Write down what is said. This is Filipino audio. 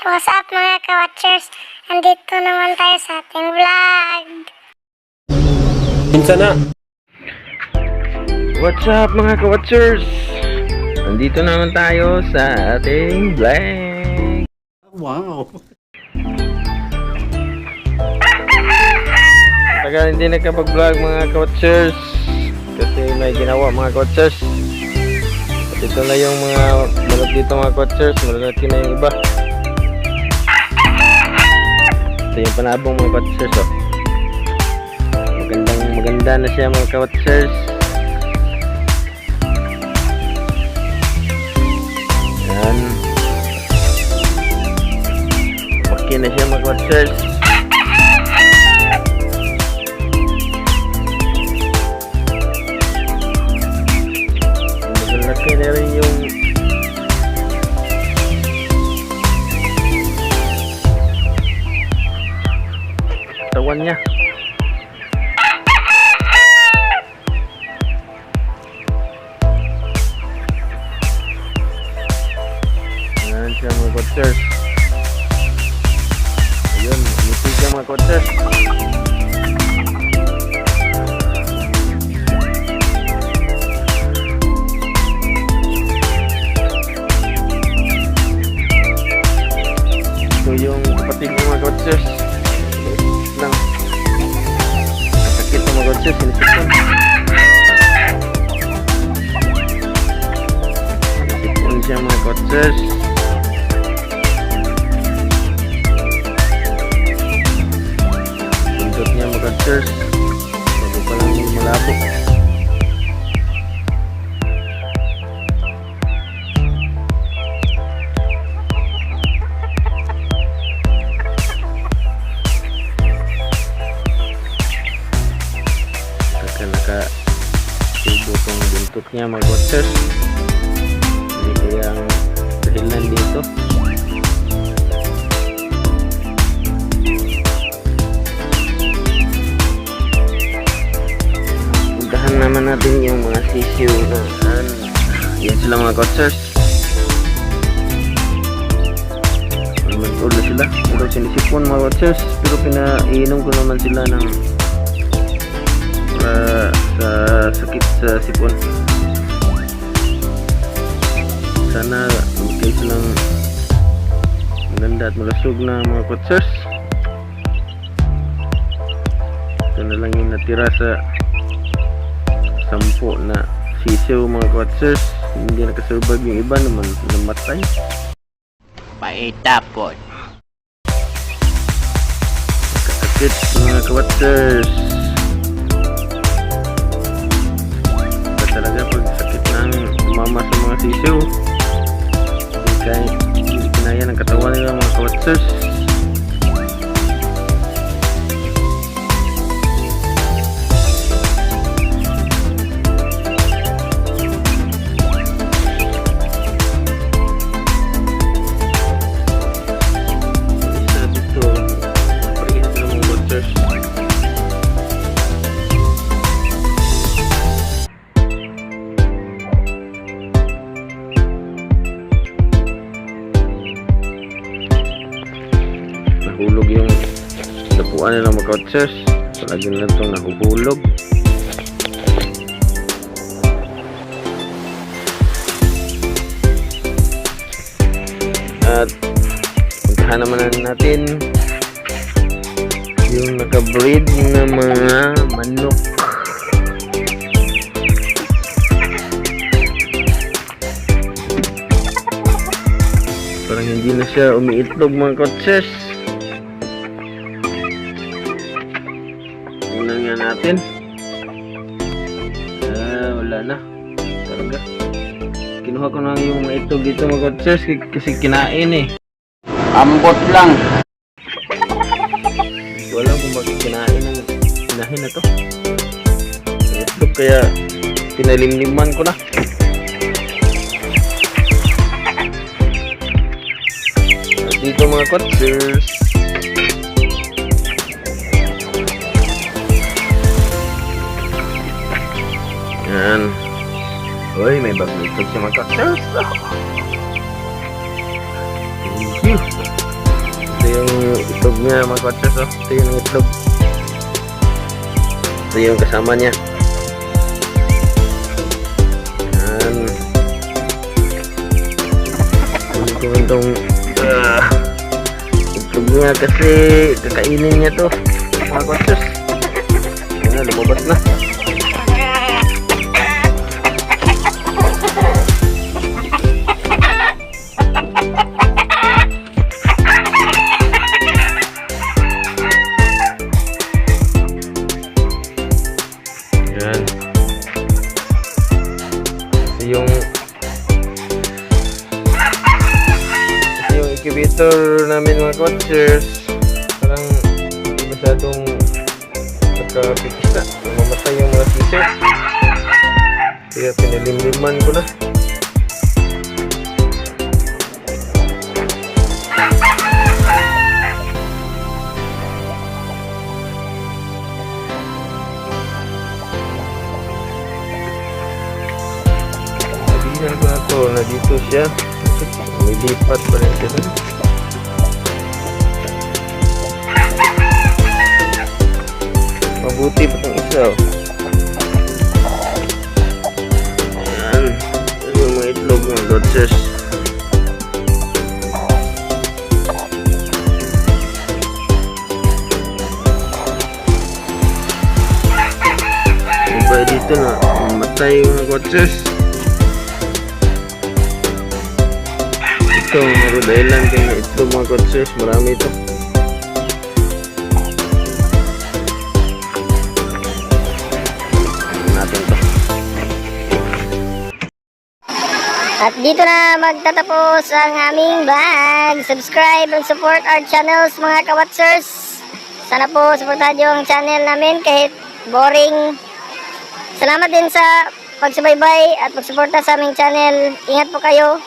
What's up mga ka-watchers? Andito naman tayo sa ating vlog. Minsan na. What's up mga ka-watchers? Nandito naman tayo sa ating vlog. Wow. Tagal hindi nakapag-vlog mga ka-watchers. Kasi may ginawa mga ka-watchers. At ito na yung mga manok dito mga ka-watchers. Malalaki na yung iba. Yung panabong mga ka-watchers. Oh. Magandang maganda na siya mga ka-watchers. Yan. Okay na siya mga ka-watchers. Tawan niya. Ayan siya mga kotsers. Ayun, umipig siya mga kotsers. Yung kapatid ng mga. Sakit ng mga kotsers, niya mga kotsers. Hindi kaya ang dahilan dito. Puntahan naman natin yung mga sisiw na an. Yan sila mga kotsers. Ulo sila. Pero sinisipon mga kotsers. Pero pinainom ko naman sila ng para sa sakit sa sipon. Sana magkay silang maganda at malusog na mga kotsers. Ito na lang yung natira sa sampo na sisiw mga kotsers. Hindi nakasurvive yung iba naman namatay. Paitapon. Kasakit mga kotsers. Iba talaga pag sakit ng mama sa mga sisiw. Katawan nila mga kotsers. Coaches palagi na itong nahuhulog at puntahan naman natin yung nakabreed na mga manok. Parang hindi na siya umiitlog mga coaches Tingnan nga natin. Ah, wala na. Talaga. Kinuha ko na yung itlog dito mga kotsers kasi kinain eh. Ambot lang. Alam kung bakit kinain ng inahin na to. Itlog kaya pinalimliman ko na. At dito mga kotsers. May bagong itlog si mga kotsers. Thank you. yung itlog niya mga watchers. Oh. Ito yung itlog. Ito yung kasama niya. Yan. Hindi ah, itlog. Incubator namin mga watchers. Parang hindi masyadong nakapikis na. Mamatay yung mga sisir. Kaya pinalimliman ko na. Ko na to na dito siya. May lipat pa rin siya. dun. Mabuti pa itong isa. oh. Ayan. Ayan yung mga itlog mga dodgers. Iba dito na matay yung mga dodgers. Ito, mga Rhode Island kaya ito mga dodgers. Marami ito. Tingnan natin to. At dito na magtatapos ang aming vlog. Subscribe and support our channels mga kawatsers. Sana po supportahan niyo ang channel namin kahit boring. Salamat din sa pagsubaybay at pagsuporta sa aming channel. Ingat po kayo.